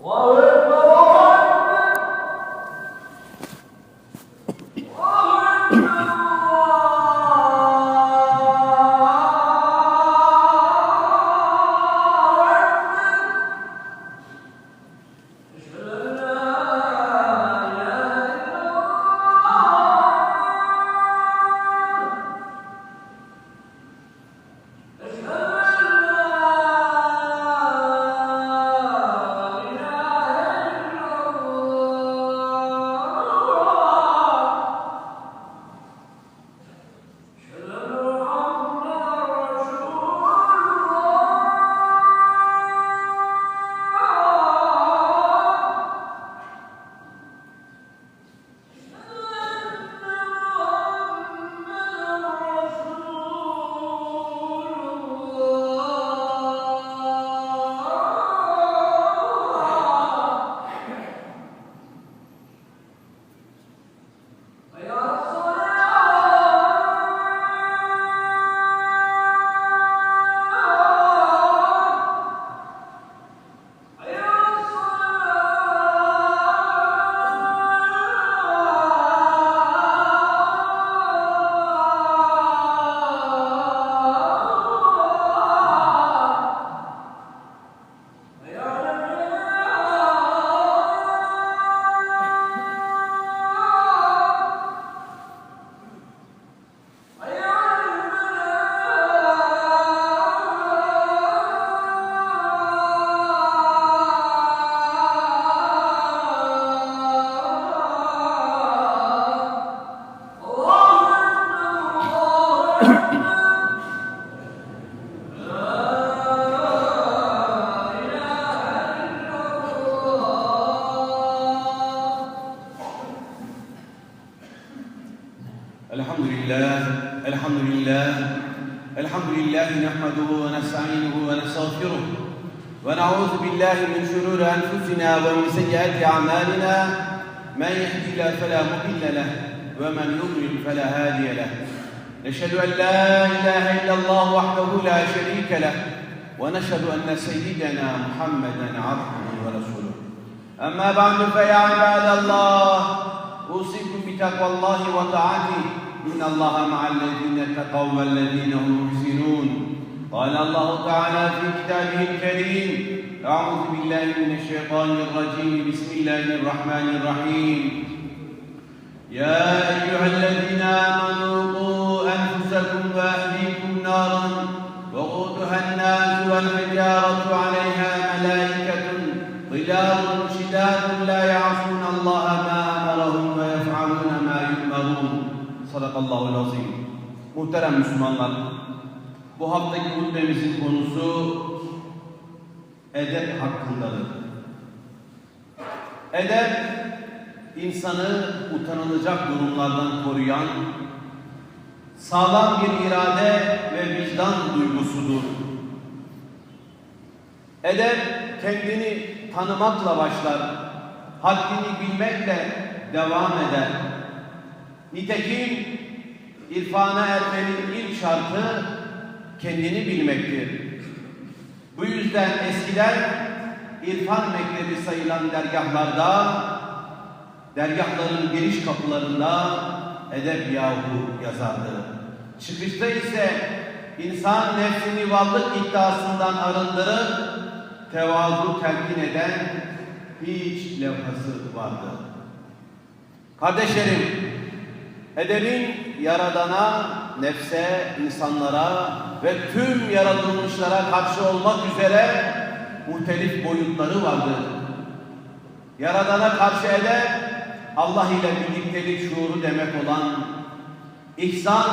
我们 بالله من شرور أنفسنا ومن سيئات أعمالنا من يهد الله فلا مضل له ومن يضلل فلا هادي له. نشهد أن لا إله إلا الله وحده لا شريك له ونشهد أن سيدنا محمدا عبده ورسوله. أما بعد فيا عباد الله أوصيكم بتقوى الله وطاعته. إن الله مع الذين اتقوا والذين هم محسنون. قال الله تعالى في كتابه الكريم أعوذ بالله من الشيطان الرجيم. بسم الله الرحمن الرحيم. يا أيها الذين آمنوا قوا أنفسكم وأهليكم نارا وقودها الناس والحجارة عليها ملائكة ظلال شداد لا يعصون الله ما أمرهم ويفعلون ما يؤمرون. Sadakallahu azim. Muhterem Müslümanlar, bu haftaki hutbemizin konusu edep hakkındadır. Edep, insanı utanılacak durumlardan koruyan, sağlam bir irade ve vicdan duygusudur. Edep, kendini tanımakla başlar, haddini bilmekle devam eder. Nitekim irfana ermenin ilk şartı kendini bilmektir. Bu yüzden eskiden irfan mektebi sayılan dergahlarda, dergahların giriş kapılarında edep yahu yazardı. Çıkışta ise insan nefsini varlık iddiasından arındırıp tevazu telkin eden hiç levhası vardı. Kardeşlerim, Edebin yaradana, nefse, insanlara ve tüm yaratılmışlara karşı olmak üzere muhtelif boyutları vardır. Yaradana karşı edep, Allah ile birliktelik şuuru demek olan ihsan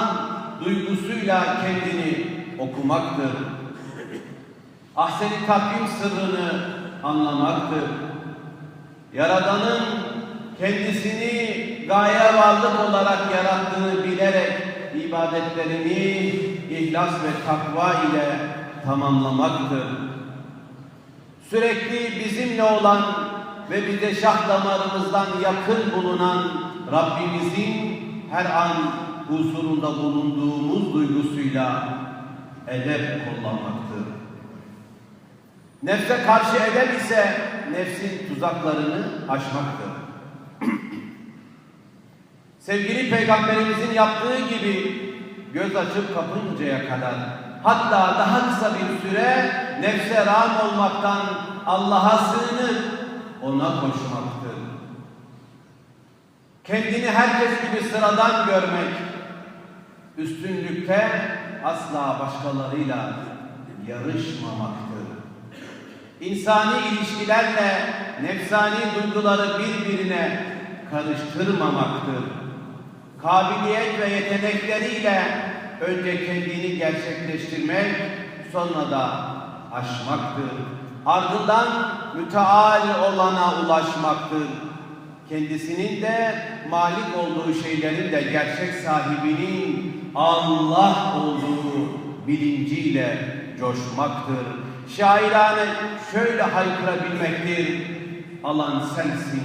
duygusuyla kendini okumaktır. Ahseni takvim sırrını anlamaktır. Yaradanın kendisini gaye varlık olarak yarattığını bilerek ibadetlerini ihlas ve takva ile tamamlamaktır. Sürekli bizimle olan ve bize şah damarımızdan yakın bulunan Rabbimizin her an huzurunda bulunduğumuz duygusuyla edep kullanmaktır. Nefse karşı edep ise nefsin tuzaklarını aşmaktır. Sevgili Peygamberimizin yaptığı gibi göz açıp kapıncaya kadar hatta daha kısa bir süre nefse rağm olmaktan Allah'a sığınır, ona koşmaktır. Kendini herkes gibi sıradan görmek, üstünlükte asla başkalarıyla yarışmamaktır. İnsani ilişkilerle nefsani duyguları birbirine karıştırmamaktır. Kabiliyet ve yetenekleriyle önce kendini gerçekleştirmek, sonra da aşmaktır. Ardından müteal olana ulaşmaktır. Kendisinin de malik olduğu şeylerin de gerçek sahibinin Allah olduğu bilinciyle coşmaktır. Şairane şöyle haykırabilmektir. Alan sensin,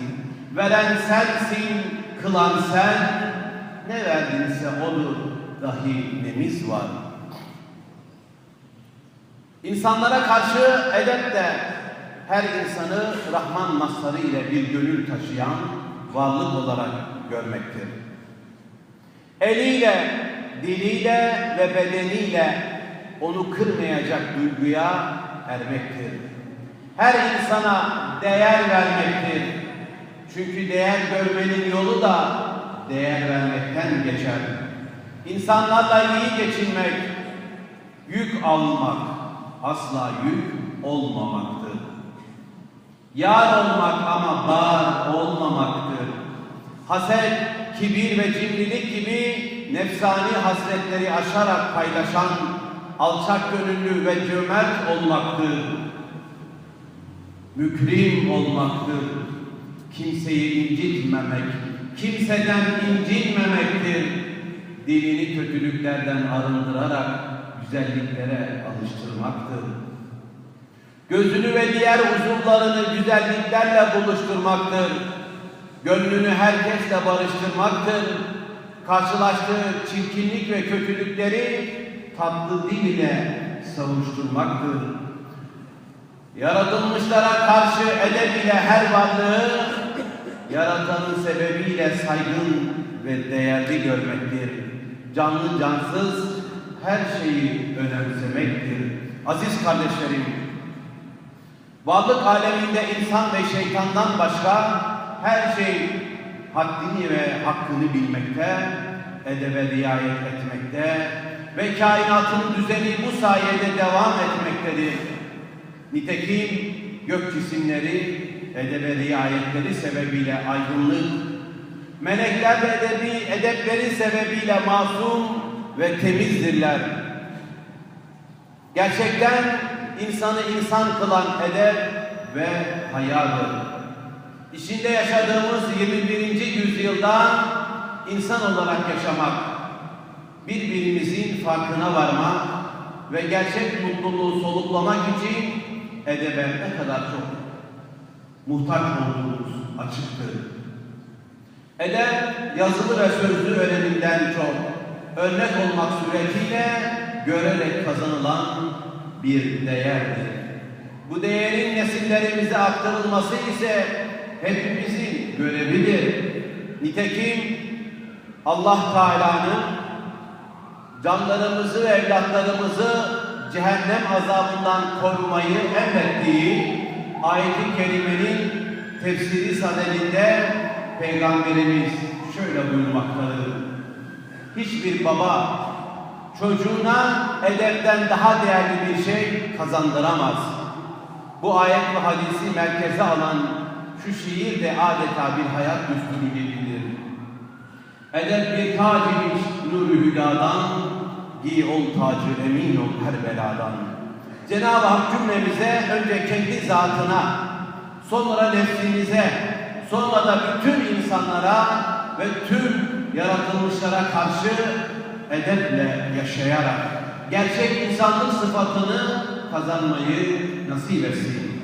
veren sensin, kılan sen. Ne verdinse olur, dahi nemiz var. İnsanlara karşı edep de her insanı Rahman masları ile bir gönül taşıyan varlık olarak görmektir. Eliyle, diliyle ve bedeniyle onu kırmayacak duyguya ermektir. Her insana değer vermektir. Çünkü değer görmenin yolu da değer vermekten geçer. İnsanlarla iyi geçinmek, yük almak, asla yük olmamaktır. Yar olmak ama bar olmamaktır. Haset, kibir ve cimrilik gibi nefsani hasretleri aşarak paylaşan alçak gönüllü ve cömert olmaktır. Mükrim olmaktır. Kimseyi incitmemek, kimseden incinmemektir. Dilini kötülüklerden arındırarak güzelliklere alıştırmaktır. Gözünü ve diğer uzuvlarını güzelliklerle buluşturmaktır. Gönlünü herkesle barıştırmaktır. Karşılaştığı çirkinlik ve kötülükleri tatlı dil ile savuşturmaktır. Yaratılmışlara karşı edep ile her varlığı yaratanın sebebiyle saygın ve değerli görmektir. Canlı cansız her şeyi önemsemektir. Aziz kardeşlerim, varlık aleminde insan ve şeytandan başka her şey haddini ve hakkını bilmekte, edebe riayet etmekte ve kainatın düzeni bu sayede devam etmektedir. Nitekim gök cisimleri edebe riayetleri sebebiyle aydınlık, melekler de edebi, edepleri sebebiyle masum ve temizdirler. Gerçekten insanı insan kılan edep ve hayadır. İçinde yaşadığımız 21. yüzyılda insan olarak yaşamak, birbirimizin farkına varmak ve gerçek mutluluğu soluklamak için edebe ne kadar çok muhtaç olduğumuz açıktır. Edep yazılı ve sözlü öğrenimden çok örnek olmak suretiyle görerek kazanılan bir değerdir. Bu değerin nesillerimize aktarılması ise hepimizin görevidir. Nitekim Allah Teala'nın canlarımızı ve evlatlarımızı cehennem azabından korumayı emrettiği ayet-i kerimenin tefsiri sadedinde Peygamberimiz şöyle buyurmaktadır. Hiçbir baba çocuğuna edepten daha değerli bir şey kazandıramaz. Bu ayet ve hadisi merkeze alan şu şiir de adeta bir hayat gibidir. Edep bir tac imiş nuru hüdadan, giy ol tacı emin ol her beladan. Cenab-ı Hak cümlemize önce kendi zatına, sonra nefsimize, sonra da bütün insanlara ve tüm yaratılmışlara karşı edeple yaşayarak gerçek insanlık sıfatını kazanmayı nasip etsin.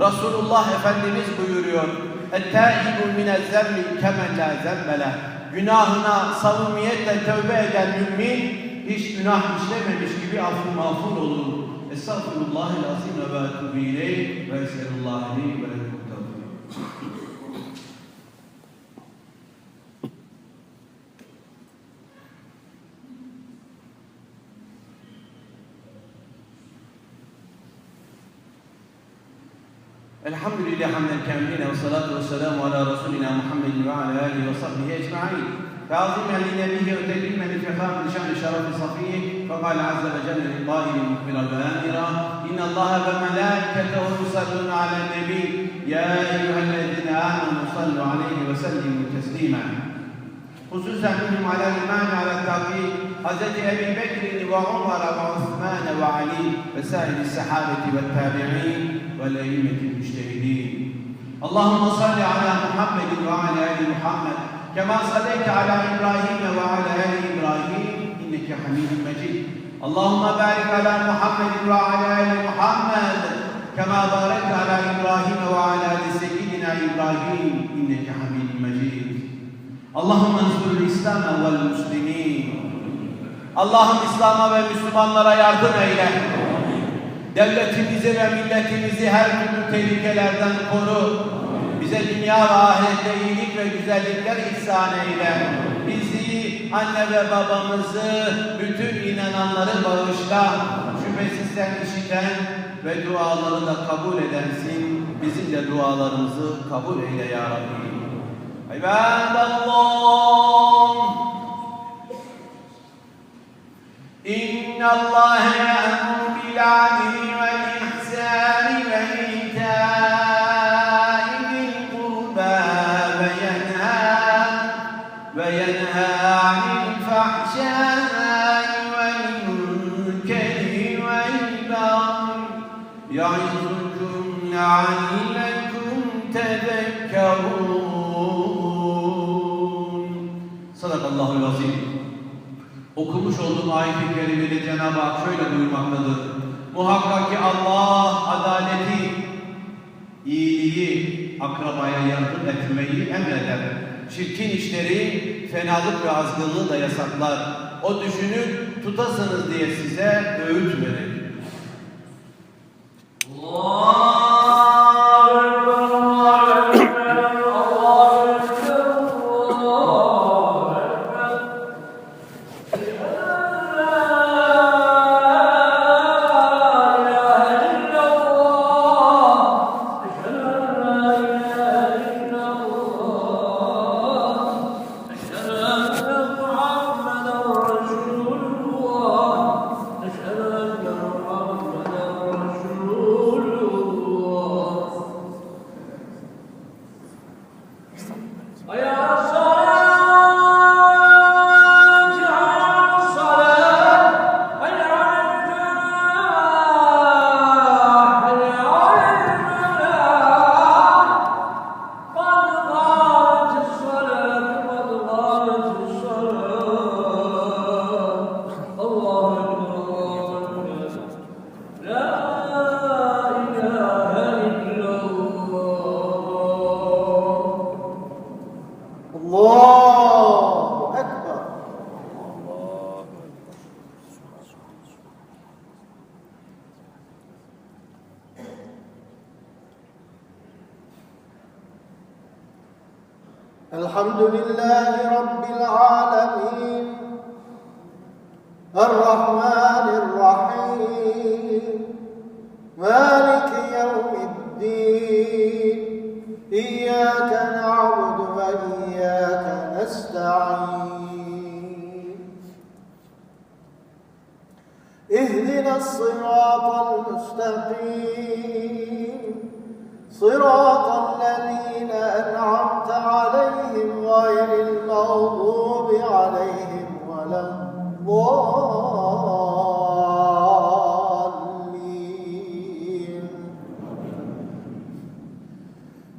Resulullah Efendimiz buyuruyor. اَتَّائِبُ مِنَ الزَّمِّ كَمَنْ لَا زَمَّ لَهُ Günahına savumiyetle tövbe eden mümin hiç günah işlememiş gibi affı mağfur olur. استغفر الله العظيم واتوب إليه واسال الله لي ولكم التوفيق الحمد لله حمد الكاملين والصلاة والسلام على رسولنا محمد وعلى آله وصحبه أجمعين. تعظيما لنبيه وتكريما لفخام شأن شرف صفيه فقال عز وجل للقائل مخبرا وآمرا إن الله وملائكته يصلون على النبي. يا أيها الذين آمنوا صلوا عليه وسلموا تسليما. خصوصا منهم على الإيمان على التعقيد حضرت أبي بكر وعمر وعثمان وعلي وسائر الصحابة والتابعين والأئمة المجتهدين. اللهم صل على محمد وعلى آل محمد كما صليت على إبراهيم وعلى آل إبراهيم إنك حميد مجيد اللهم بارك على محمد وعلى آل محمد كما باركت على إبراهيم وعلى آل سيدنا إبراهيم إنك حميد مجيد اللهم انصر الإسلام والمسلمين Allah'ım İslam'a ve Müslümanlara yardım eyle. Devletimizi ve milletimizi her türlü tehlikelerden koru. Bize dünya ve ahirette iyilik ve güzellikler ihsan eyle. Bizi, anne ve babamızı, bütün inananları bağışla. Şüphesiz sen işiten ve duaları da kabul edensin. Bizim de dualarımızı kabul eyle ya Rabbi. İbadallah. İnna Allah ya'mur يعظكم لعلكم تذكرون صدق الله العظيم Okumuş olduğum ayet-i kerimede Cenab-ı Hak şöyle buyurmaktadır. Muhakkak ki Allah adaleti, iyiliği, akrabaya yardım etmeyi emreder. Çirkin işleri, fenalık ve azgınlığı da yasaklar. O düşünün tutasınız diye size öğüt verir.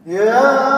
يا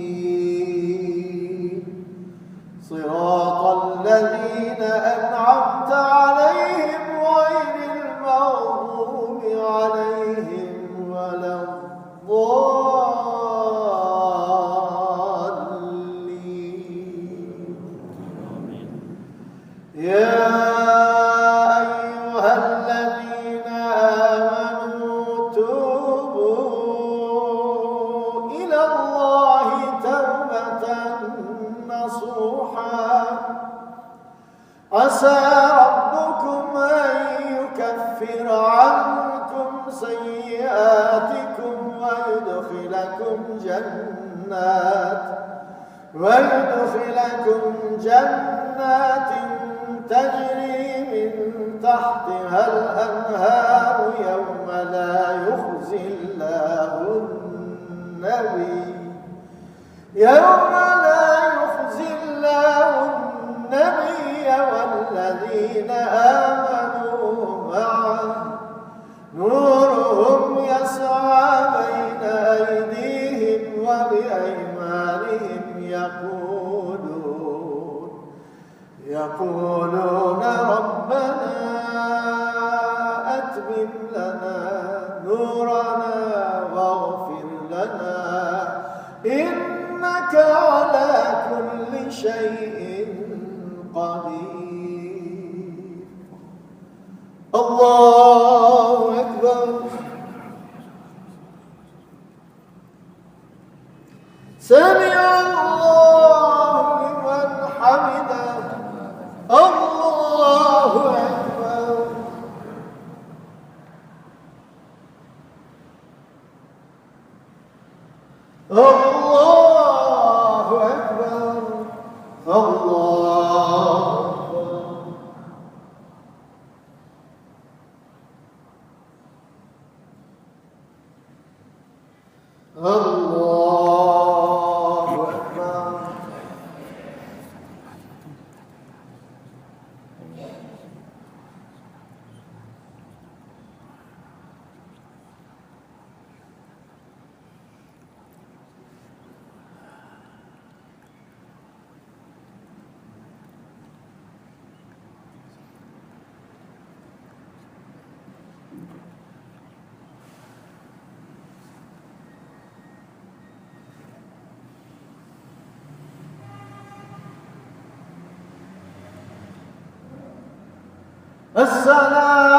عسى ربكم أن يكفر عنكم سيئاتكم ويدخلكم جنات ويدخلكم جنات تجري من تحتها الأنهار يوم لا يخزي الله النبي. يوم والذين آمنوا معه. نورهم يسعى بين أيديهم وبأيمانهم يقولون يقولون ربنا أتمم لنا نورنا واغفر لنا. إنك على كل شيء قدير الله أكبر سمع الله لمن حمده الله أكبر الله أكبر الله أكبر الله أكبر السلام.